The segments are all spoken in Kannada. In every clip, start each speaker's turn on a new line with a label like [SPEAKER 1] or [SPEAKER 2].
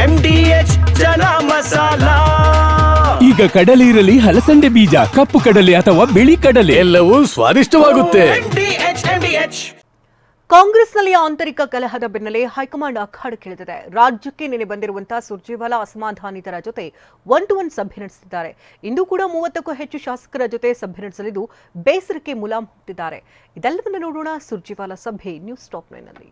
[SPEAKER 1] M D H chana masala.
[SPEAKER 2] ಈಗ ಕಡಲೆ ಇರಲಿ ಹಲಸಂಡೆ ಬೀಜ ಕಪ್ಪು ಕಡಲೆ ಅಥವಾ ಬಿಳಿ ಕಡಲೆ.
[SPEAKER 3] ಎಲ್ಲವೂ ಸ್ವಾದಿಷ್ಟವಾಗುತ್ತೆ.
[SPEAKER 1] M D H M D H
[SPEAKER 4] ಕಾಂಗ್ರೆಸ್ನಲ್ಲಿ ಆಂತರಿಕ ಕಲಹದ ಬೆನ್ನಲ್ಲೇ ಹೈಕಮಾಂಡ್ ಅಖಾಡಕ್ಕಿಳಿದಿದೆ ರಾಜ್ಯಕ್ಕೆ ನಿನ್ನೆ ಬಂದಿರುವಂತಹ ಸುರ್ಜೇವಾಲಾ ಅಸಮಾಧಾನಿತರ ಜೊತೆ ಒನ್ ಟು ಒನ್ ಸಭೆ ನಡೆಸಿದ್ದಾರೆ. ಇಂದು ಕೂಡ ಮೂವತ್ತಕ್ಕೂ ಹೆಚ್ಚು ಶಾಸಕರ ಜೊತೆ ಸಭೆ ನಡೆಸಲಿದ್ದು ಬೇಸರಕ್ಕೆ ಮುಲಾಮ್ ಹುಟ್ಟಿದ್ದಾರೆ ಇದೆಲ್ಲವನ್ನು ನೋಡೋಣ ಸುರ್ಜೇವಾಲಾ ಸಭೆ ನ್ಯೂಸ್ ಟಾಪ್ ನೈನ್ನಲ್ಲಿ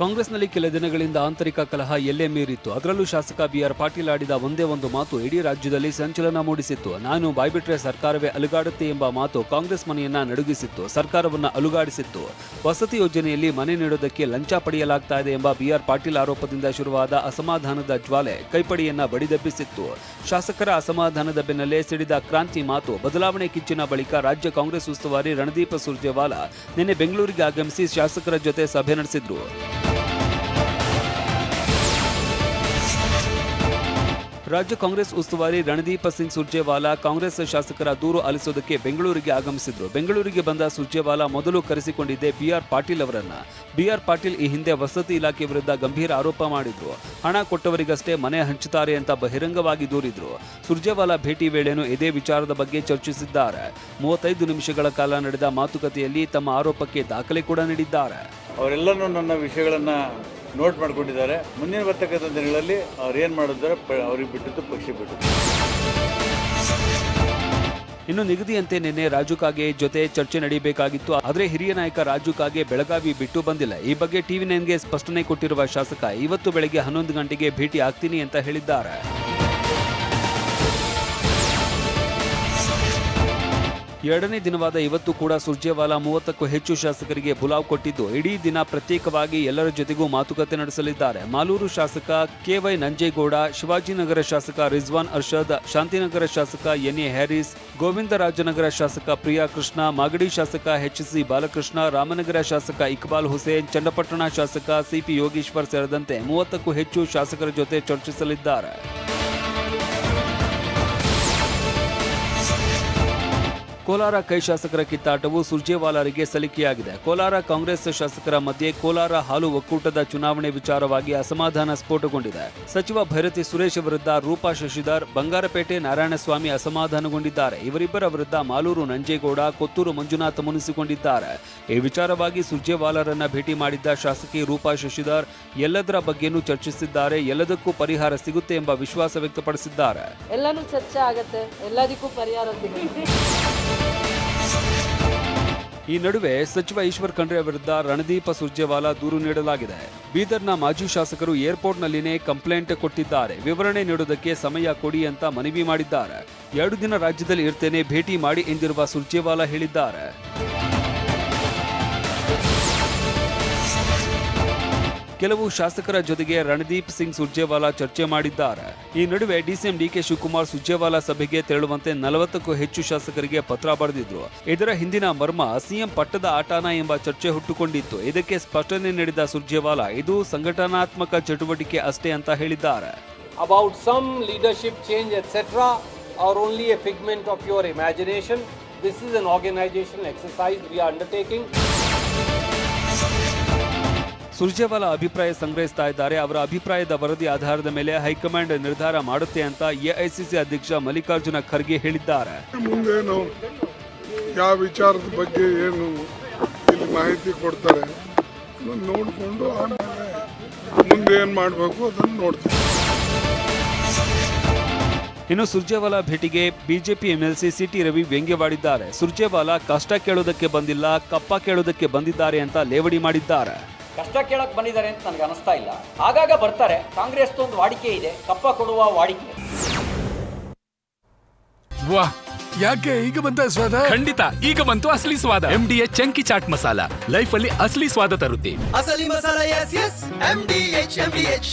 [SPEAKER 5] ಕಾಂಗ್ರೆಸ್ನಲ್ಲಿ ಕೆಲ ದಿನಗಳಿಂದ ಆಂತರಿಕ ಕಲಹ ಎಲ್ಲೇ ಮೀರಿತ್ತು. ಅದರಲ್ಲೂ ಶಾಸಕ ಬಿಆರ್ ಪಾಟೀಲ್ ಆಡಿದ ಒಂದೇ ಒಂದು ಮಾತು ಇಡೀ ರಾಜ್ಯದಲ್ಲಿ ಸಂಚಲನ ಮೂಡಿಸಿತ್ತು. ನಾನು ಬಾಯ್ಬಿಟ್ರೆ ಸರ್ಕಾರವೇ ಅಲುಗಾಡುತ್ತೆ ಎಂಬ ಮಾತು ಕಾಂಗ್ರೆಸ್ ಮನೆಯನ್ನ ನಡುಗಿಸಿತ್ತು. ಸರ್ಕಾರವನ್ನ ಅಲುಗಾಡಿಸಿತ್ತು. ವಸತಿ ಯೋಜನೆಯಲ್ಲಿ ಮನೆ ನೀಡುವುದಕ್ಕೆ ಲಂಚ ಪಡೆಯಲಾಗ್ತಾ ಇದೆ ಎಂಬ ಬಿಆರ್ ಪಾಟೀಲ್ ಆರೋಪದಿಂದ ಶುರುವಾದ ಅಸಮಾಧಾನದ ಜ್ವಾಲೆ ಕೈಪಡಿಯನ್ನ ಬಡಿದೆಬ್ಬಿಸಿತ್ತು. ಶಾಸಕರ ಅಸಮಾಧಾನದ ಬೆನ್ನಲ್ಲೇ ಸಿಡಿದ ಕ್ರಾಂತಿ ಮಾತು ಬದಲಾವಣೆ ಕಿಚ್ಚಿನ ಬಳಿಕ ರಾಜ್ಯ ಕಾಂಗ್ರೆಸ್ ಉಸ್ತುವಾರಿ ರಣದೀಪ ಸುರ್ಜೇವಾಲಾ ನಿನ್ನೆ ಬೆಂಗಳೂರಿಗೆ ಆಗಮಿಸಿ ಶಾಸಕರ ಜೊತೆ ಸಭೆ ನಡೆಸಿದ್ರು. ರಾಜ್ಯ ಕಾಂಗ್ರೆಸ್ ಉಸ್ತುವಾರಿ ರಣದೀಪ ಸಿಂಗ್ ಸುರ್ಜೇವಾಲಾ ಕಾಂಗ್ರೆಸ್ ಶಾಸಕರ ದೂರು ಆಲಿಸೋದಕ್ಕೆ ಬೆಂಗಳೂರಿಗೆ ಆಗಮಿಸಿದ್ರು. ಬೆಂಗಳೂರಿಗೆ ಬಂದ ಸುರ್ಜೇವಾಲಾ ಮೊದಲು ಕರೆಸಿಕೊಂಡಿದ್ದೆ ಬಿಆರ್ ಪಾಟೀಲ್ ಅವರನ್ನ. ಬಿಆರ್ ಪಾಟೀಲ್ ಈ ಹಿಂದೆ ವಸತಿ ಇಲಾಖೆ ವಿರುದ್ಧ ಗಂಭೀರ ಆರೋಪ ಮಾಡಿದ್ರು. ಹಣ ಕೊಟ್ಟವರಿಗಷ್ಟೇ ಮನೆ ಹಂಚುತ್ತಾರೆ ಅಂತ ಬಹಿರಂಗವಾಗಿ ದೂರಿದ್ರು. ಸುರ್ಜೇವಾಲಾ ಭೇಟಿ ವೇಳೆನೂ ಇದೇ ವಿಚಾರದ ಬಗ್ಗೆ ಚರ್ಚಿಸಿದ್ದಾರೆ. ಮೂವತ್ತೈದು ನಿಮಿಷಗಳ ಕಾಲ ನಡೆದ ಮಾತುಕತೆಯಲ್ಲಿ ತಮ್ಮ ಆರೋಪಕ್ಕೆ ದಾಖಲೆ ಕೂಡ ನೀಡಿದ್ದಾರೆ.
[SPEAKER 6] ಅವರೆಲ್ಲರೂ ನನ್ನ ವಿಷಯಗಳನ್ನು ನೋಟ್ ಮಾಡ್ಕೊಂಡಿದ್ದಾರೆ. ಮುಂದಿನ ಬರ್ತಕ್ಕಂಥ ದಿನಗಳಲ್ಲಿ ಅವ್ರು ಏನು ಮಾಡಿದ್ದಾರೆ ಅವ್ರಿಗೆ ಬಿಟ್ಟಿದ್ದು ಪಕ್ಷ ಬಿಟ್ಟಿದ್ದು.
[SPEAKER 5] ಇನ್ನು ನಿಗದಿಯಂತೆ ನಿನ್ನೆ ರಾಜು ಕಾಗೆ ಜೊತೆ ಚರ್ಚೆ ನಡೆಯಬೇಕಾಗಿತ್ತು ಆದರೆ ಹಿರಿಯ ನಾಯಕ ರಾಜು ಕಾಗೆ ಬೆಳಗಾವಿ ಬಿಟ್ಟು ಬಂದಿಲ್ಲ. ಈ ಬಗ್ಗೆ ಟಿವಿ ನೈನ್ಗೆ ಸ್ಪಷ್ಟನೆ ಕೊಟ್ಟಿರುವ ಶಾಸಕ, ಇವತ್ತು ಬೆಳಗ್ಗೆ ಹನ್ನೊಂದು ಗಂಟೆಗೆ ಭೇಟಿ ಆಗ್ತೀನಿ ಅಂತ ಹೇಳಿದ್ದಾರೆ. ಎರಡನೇ ದಿನವಾದ ಇವತ್ತು ಕೂಡ ಸುರ್ಜೇವಾಲಾ ಮೂವತ್ತಕ್ಕೂ ಹೆಚ್ಚು ಶಾಸಕರಿಗೆ ಬುಲಾವ್ ಕೊಟ್ಟಿದ್ದು, ಇಡೀ ದಿನ ಪ್ರತ್ಯೇಕವಾಗಿ ಎಲ್ಲರ ಜೊತೆಗೂ ಮಾತುಕತೆ ನಡೆಸಲಿದ್ದಾರೆ. ಮಾಲೂರು ಶಾಸಕ ಕೆವೈ ನಂಜೇಗೌಡ, ಶಿವಾಜಿನಗರ ಶಾಸಕ ರಿಜ್ವಾನ್ ಅರ್ಷದ್, ಶಾಂತಿನಗರ ಶಾಸಕ ಎನ್ ಎ ಹ್ಯಾರಿಸ್, ಗೋವಿಂದರಾಜನಗರ ಶಾಸಕ ಪ್ರಿಯಾ ಕೃಷ್ಣ, ಮಾಗಡಿ ಶಾಸಕ ಎಚ್ ಸಿ ಬಾಲಕೃಷ್ಣ, ರಾಮನಗರ ಶಾಸಕ ಇಕ್ಬಾಲ್ ಹುಸೇನ್ ಚನ್ನಪಟ್ಟಣ ಶಾಸಕ ಸಿಪಿ ಯೋಗೀಶ್ವರ್ ಸೇರಿದಂತೆ ಮೂವತ್ತಕ್ಕೂ ಹೆಚ್ಚು ಶಾಸಕರ ಜೊತೆ ಚರ್ಚಿಸಲಿದ್ದಾರೆ. ಕೋಲಾರ ಕೈ ಶಾಸಕರ ಕಿತ್ತಾಟವು ಸುರ್ಜೇವಾಲಾರಿಗೆ ಸಲಿಕೆಯಾಗಿದೆ. ಕೋಲಾರ ಕಾಂಗ್ರೆಸ್ ಶಾಸಕರ ಮಧ್ಯೆ ಕೋಲಾರ ಹಾಲು ಒಕ್ಕೂಟದ ಚುನಾವಣೆ ವಿಚಾರವಾಗಿ ಅಸಮಾಧಾನ ಸ್ಫೋಟಗೊಂಡಿದೆ. ಸಚಿವ ಭೈರತಿ ಸುರೇಶ್ ವಿರುದ್ಧ ರೂಪಾ ಶಶಿಧರ್, ಬಂಗಾರಪೇಟೆ ನಾರಾಯಣಸ್ವಾಮಿ ಅಸಮಾಧಾನಗೊಂಡಿದ್ದಾರೆ. ಇವರಿಬ್ಬರ ವಿರುದ್ಧ ಮಾಲೂರು ನಂಜೇಗೌಡ, ಕೊತ್ತೂರು ಮಂಜುನಾಥ ಮುನಿಸಿಕೊಂಡಿದ್ದಾರೆ. ಈ ವಿಚಾರವಾಗಿ ಸುರ್ಜೇವಾಲಾರನ್ನ ಭೇಟಿ ಮಾಡಿದ್ದ ಶಾಸಕಿ ರೂಪಾ ಶಶಿಧರ್, ಎಲ್ಲದರ ಬಗ್ಗೆನೂ ಚರ್ಚಿಸಿದ್ದಾರೆ, ಎಲ್ಲದಕ್ಕೂ ಪರಿಹಾರ ಸಿಗುತ್ತೆ ಎಂಬ ವಿಶ್ವಾಸ ವ್ಯಕ್ತಪಡಿಸಿದ್ದಾರೆ.
[SPEAKER 7] ಎಲ್ಲನೂ ಚರ್ಚೆ ಆಗುತ್ತೆ, ಎಲ್ಲದಕ್ಕೂ ಪರಿಹಾರ ಸಿಗುತ್ತೆ.
[SPEAKER 5] ಈ ನಡುವೆ ಸಚಿವ ಈಶ್ವರ್ ಖಂಡ್ರೆ ವಿರುದ್ಧ ರಣದೀಪ ಸುರ್ಜೇವಾಲಾ ದೂರು ನೀಡಲಾಗಿದೆ. ಬೀದರ್ನ ಮಾಜಿ ಶಾಸಕರು ಏರ್ಪೋರ್ಟ್ನಲ್ಲಿನೇ ಕಂಪ್ಲೇಂಟ್ ಕೊಟ್ಟಿದ್ದಾರೆ. ವಿವರಣೆ ನೀಡುವುದಕ್ಕೆ ಸಮಯ ಕೊಡಿ ಅಂತ ಮನವಿ ಮಾಡಿದ್ದಾರೆ. ಎರಡು ದಿನ ರಾಜ್ಯದಲ್ಲಿ ಇರ್ತೇನೆ, ಭೇಟಿ ಮಾಡಿ ಎಂದಿರುವ ಸುರ್ಜೇವಾಲಾ ಹೇಳಿದ್ದಾರೆ. ಕೆಲವು ಶಾಸಕರ ಜೊತೆಗೆ ರಣದೀಪ್ ಸಿಂಗ್ ಸುರ್ಜೇವಾಲಾ ಚರ್ಚೆ ಮಾಡಿದ್ದಾರೆ. ಈ ನಡುವೆ ಡಿಸಿಎಂ ಡಿಕೆ ಶಿವಕುಮಾರ್ ಸುರ್ಜೇವಾಲಾ ಸಭೆಗೆ ತೆರಳುವಂತೆ ನಲವತ್ತಕ್ಕೂ ಹೆಚ್ಚು ಶಾಸಕರಿಗೆ ಪತ್ರ ಬರೆದಿದ್ರು. ಇದರ ಹಿಂದಿನ ಮರ್ಮ ಸಿಎಂ ಪಟ್ಟದ ಆಟಾನ ಎಂಬ ಚರ್ಚೆ ಹುಟ್ಟುಕೊಂಡಿತ್ತು. ಇದಕ್ಕೆ ಸ್ಪಷ್ಟನೆ ನೀಡಿದ ಸುರ್ಜೇವಾಲಾ, ಇದು ಸಂಘಟನಾತ್ಮಕ ಚಟುವಟಿಕೆ ಅಷ್ಟೇ ಅಂತ ಹೇಳಿದ್ದಾರೆ.
[SPEAKER 8] About some leadership change etcetera are only a figment of your imagination this is an organizational exercise we are undertaking.
[SPEAKER 5] Surjewala ಅಭಿಪ್ರಾಯ ಸಂಗ್ರಹಿಸ್ತಾ ಇದ್ದಾರೆ. ಅವರ ಅಭಿಪ್ರಾಯದ ವರದಿ ಆಧಾರದ ಮೇಲೆ ಹೈಕಮಾಂಡ್ ನಿರ್ಧಾರ ಮಾಡುತ್ತೆ ಅಂತ ಎಐಸಿಸಿ ಅಧ್ಯಕ್ಷ ಮಲ್ಲಿಕಾರ್ಜುನ ಖರ್ಗೆ ಹೇಳಿದ್ದಾರೆ.
[SPEAKER 9] ಮುಂದೆ ನಾವು ಯಾವ ವಿಚಾರದ ಬಗ್ಗೆ ಏನು ಇಲ್ಲಿ ಮಾಹಿತಿ ಕೊಡ್ತಾರೆ ನೋಡಿಕೊಂಡು ಆಮೇಲೆ ಮುಂದೆ ಏನು ಮಾಡಬೇಕು ಅದನ್ನು ನೋಡ್ತೀವಿ.
[SPEAKER 5] ಇನ್ನು ಸುರ್ಜೇವಾಲಾ ಭೇಟಿಗೆ ಬಿಜೆಪಿ ಎಂಎಲ್ಸಿ ಸಿಟಿ ರವಿ ವ್ಯಂಗ್ಯವಾಡಿದ್ದಾರೆ. ಸುರ್ಜೇವಾಲಾ ಕಷ್ಟ ಕೇಳೋದಕ್ಕೆ ಬಂದಿಲ್ಲ ಕಪ್ಪ ಕೇಳೋದಕ್ಕೆ ಬಂದಿದ್ದಾರೆ ಅಂತ ಲೇವಡಿ ಮಾಡಿದ್ದಾರೆ.
[SPEAKER 10] ಕಷ್ಟ ಕೇಳಕ್ಕೆ ಬಂದಿದ್ದಾರೆ ಅಂತ ನನಗೆ ಅನಿಸ್ತಾ ಇಲ್ಲ. ಆಗಾಗ ಬರ್ತಾರೆ. ಕಾಂಗ್ರೆಸ್ ಒಂದು ವಾಡಿಕೆ ಇದೆ. ಕಪ್ಪ ಕೊಡುವ ವಾಡಿಕೆ.
[SPEAKER 2] ವಾ ಯಾಕೆ ಈಗ ಬಂತ ಸ್ವಾದ? ಖಂಡಿತ ಈಗ ಬಂತು ಅಸಲಿ ಸ್ವಾದ. M D H chunky chaat masala. Life ಅಲ್ಲಿ ಅಸಲಿ ಸ್ವಾದ ತರುತ್ತೆ.
[SPEAKER 1] ಅಸಲಿ ಮಸಾಲ S S M D H M D H